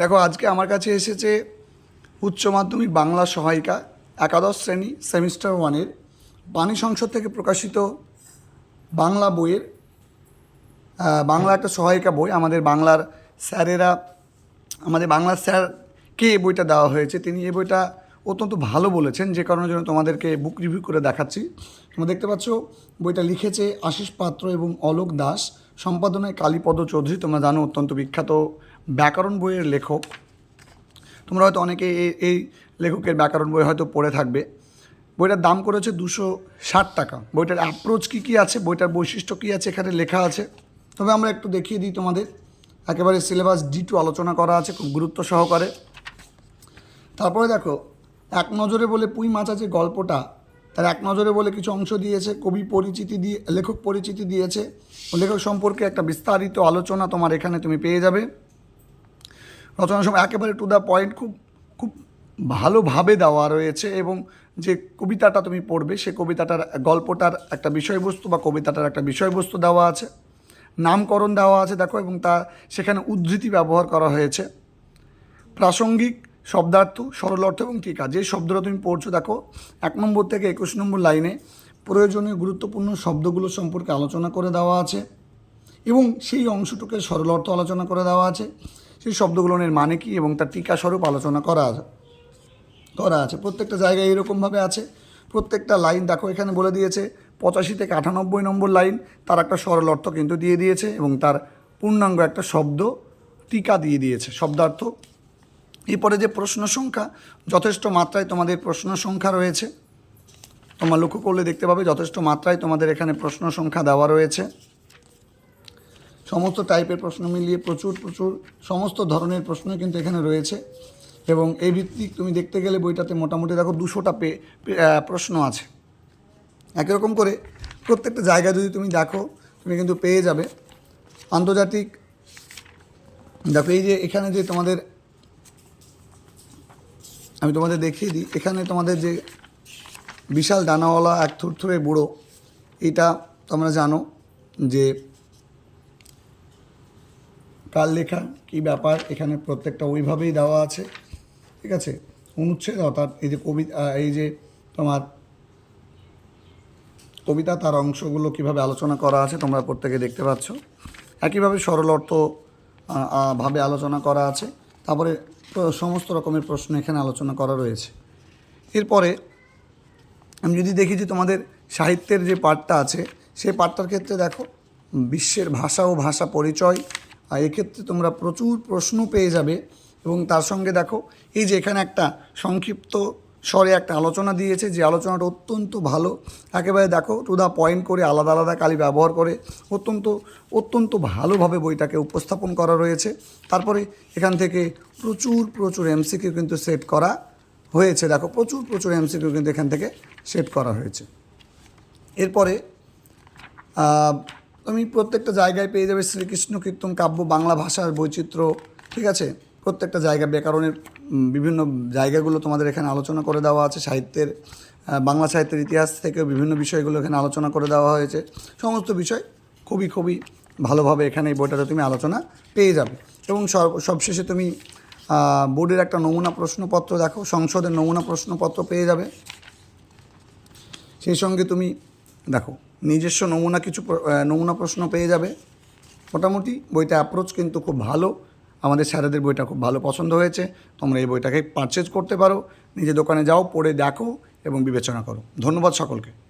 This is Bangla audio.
দেখো, আজকে আমার কাছে এসেছে উচ্চ মাধ্যমিক বাংলা সহায়িকা, একাদশ শ্রেণি, সেমিস্টার ওয়ানের বাণী সংসদ থেকে প্রকাশিত বাংলা বইয়ের বাংলা একটা সহায়িকা বই। আমাদের বাংলার স্যারেরা, আমাদের বাংলার স্যারকে এই বইটা দেওয়া হয়েছে? তিনি এই বইটা অত্যন্ত ভালো বলেছেন, যে কারণের জন্য তোমাদেরকে বুক রিভিউ করে দেখাচ্ছি। তোমরা দেখতে পাচ্ছ, বইটা লিখেছে আশিস পাত্র এবং অলোক দাস, সম্পাদনায় কালীপদ চৌধুরী, তোমরা জানো অত্যন্ত বিখ্যাত ব্যাকরণ বইয়ের লেখক। তোমরা হয়তো অনেকে এই লেখকের ব্যাকরণ বই হয়তো পড়ে থাকবে। বইটার দাম করেছে দুশো ষাট টাকা। বইটার অ্যাপ্রোচ কী কী আছে? বইটার বৈশিষ্ট্য কী আছে? এখানে লেখা আছে। তবে আমরা একটু দেখিয়ে দিই তোমাদের। একেবারে সিলেবাস ডি টু আলোচনা করা আছে খুব গুরুত্ব সহকারে। তারপরে দেখো, এক নজরে বলে পুঁই মাছ আছে গল্পটা। তার এক নজরে বলে কিছু অংশ দিয়েছে, কবি পরিচিতি দিয়ে, লেখক পরিচিতি দিয়েছে। লেখক সম্পর্কে একটা বিস্তারিত আলোচনা তোমার এখানে তুমি পেয়ে যাবে। রচনার সময় একেবারে টু দ্য পয়েন্ট খুব খুব ভালোভাবে দেওয়া রয়েছে এবং যে কবিতাটা তুমি পড়বে, সে কবিতাটার গল্পটার একটা বিষয়বস্তু বা কবিতাটার একটা বিষয়বস্তু দেওয়া আছে, নামকরণ দেওয়া আছে, দেখো, এবং তা সেখানে উদ্ধৃতি ব্যবহার করা হয়েছে। প্রাসঙ্গিক, শব্দার্থ, সরল অর্থ এবং টিকা, যে শব্দটা তুমি পড়ছো, দেখো, এক নম্বর থেকে একুশ নম্বর লাইনে প্রয়োজনীয় গুরুত্বপূর্ণ শব্দগুলো সম্পর্কে আলোচনা করে দেওয়া আছে এবং সেই অংশটুকে সরল অর্থ আলোচনা করে দেওয়া আছে। সেই শব্দগুলোর মানে কী এবং তার টিকা স্বরূপ আলোচনা করা করা আছে। প্রত্যেকটা জায়গায় এরকমভাবে আছে। প্রত্যেকটা লাইন দেখো, এখানে বলে দিয়েছে, পঁচাশি থেকে আটানব্বই নম্বর লাইন, তার একটা সরল অর্থ কিন্তু দিয়ে দিয়েছে এবং তার পূর্ণাঙ্গ একটা শব্দ টিকা দিয়ে দিয়েছে, শব্দার্থ। এরপরে যে প্রশ্ন সংখ্যা, যথেষ্ট মাত্রায় তোমাদের প্রশ্ন সংখ্যা রয়েছে। তোমরা লক্ষ্য করলে দেখতে পাবে, যথেষ্ট মাত্রায় তোমাদের এখানে প্রশ্ন সংখ্যা দেওয়া রয়েছে। সমস্ত টাইপের প্রশ্ন মিলিয়ে প্রচুর প্রচুর সমস্ত ধরনের প্রশ্ন কিন্তু এখানে রয়েছে। এবং এই ভিত্তিক তুমি দেখতে গেলে বইটাতে মোটামুটি দেখো দুশোটা পে প্রশ্ন আছে। একই রকম করে প্রত্যেকটা জায়গায় যদি তুমি দেখো, তুমি কিন্তু পেয়ে যাবে। আন্তর্জাতিক দেখো, এই যে এখানে যে তোমাদের আমি তোমাদের দেখিয়ে দিই, এখানে তোমাদের যে বিশাল ডানাওয়ালা এক থুরথুরে বুড়ো, এটা তোমরা জানো যে কার লেখা, কী ব্যাপার, এখানে প্রত্যেকটা ওইভাবেই দেওয়া আছে, ঠিক আছে? অনুচ্ছেদ, অর্থাৎ এই যে কবিতা এই যে তোমার কবিতা, তার অংশগুলো কীভাবে আলোচনা করা আছে, তোমরা প্রত্যেকে দেখতে পাচ্ছ। একইভাবে সরল অর্থ ভাবে আলোচনা করা আছে। তারপরে প্র- সমস্ত রকমের প্রশ্ন এখানে আলোচনা করা রয়েছে। এরপরে আমি যদি দেখি যে তোমাদের সাহিত্যের যে পাঠটা আছে সেই পাঠটার ক্ষেত্রে দেখো, বিশ্বের ভাষা ও ভাষা পরিচয় আর এক্ষেত্রে তোমরা প্রচুর প্রশ্ন পেয়ে যাবে এবং তার সঙ্গে দেখো, এই যে এখানে একটা সংক্ষিপ্ত স্বরে একটা আলোচনা দিয়েছে, যে আলোচনাটা অত্যন্ত ভালো। একেবারে দেখো টু দ্য পয়েন্ট করে আলাদা আলাদা কালি ব্যবহার করে অত্যন্ত অত্যন্ত ভালোভাবে বইটাকে উপস্থাপন করা রয়েছে। তারপরে এখান থেকে প্রচুর প্রচুর এমসিকিউ কিন্তু সেট করা হয়েছে। দেখো, প্রচুর প্রচুর এমসিকিউ কিন্তু এখান থেকে সেট করা হয়েছে। এরপরে তুমি প্রত্যেকটা জায়গায় পেয়ে যাবে শ্রীকৃষ্ণ কীর্তন, কাব্য, বাংলা ভাষার বৈচিত্র্য, ঠিক আছে? প্রত্যেকটা জায়গা ব্যাকরণের বিভিন্ন জায়গাগুলো তোমাদের এখানে আলোচনা করে দেওয়া আছে, সাহিত্যের বাংলা সাহিত্যের ইতিহাস থেকে বিভিন্ন বিষয়গুলো এখানে আলোচনা করে দেওয়া হয়েছে। সমস্ত বিষয় খুবই খুবই ভালোভাবে এখানে এই বইটাতে তুমি আলোচনা পেয়ে যাবে। এবং সব, সবশেষে তুমি বোর্ডের একটা নমুনা প্রশ্নপত্র দেখো, সংসদের নমুনা প্রশ্নপত্র পেয়ে যাবে। সেই সঙ্গে তুমি দেখো নিজস্ব নমুনা কিছু নমুনা প্রশ্ন পেয়ে যাবে। মোটামুটি বইটা অ্যাপ্রোচ কিন্তু খুব ভালো। আমাদের স্যারেদের বইটা খুব ভালো পছন্দ হয়েছে। তোমরা এই বইটাকে পারচেজ করতে পারো। নিজে দোকানে যাও, পড়ে দেখো এবং বিবেচনা করো। ধন্যবাদ সকলকে।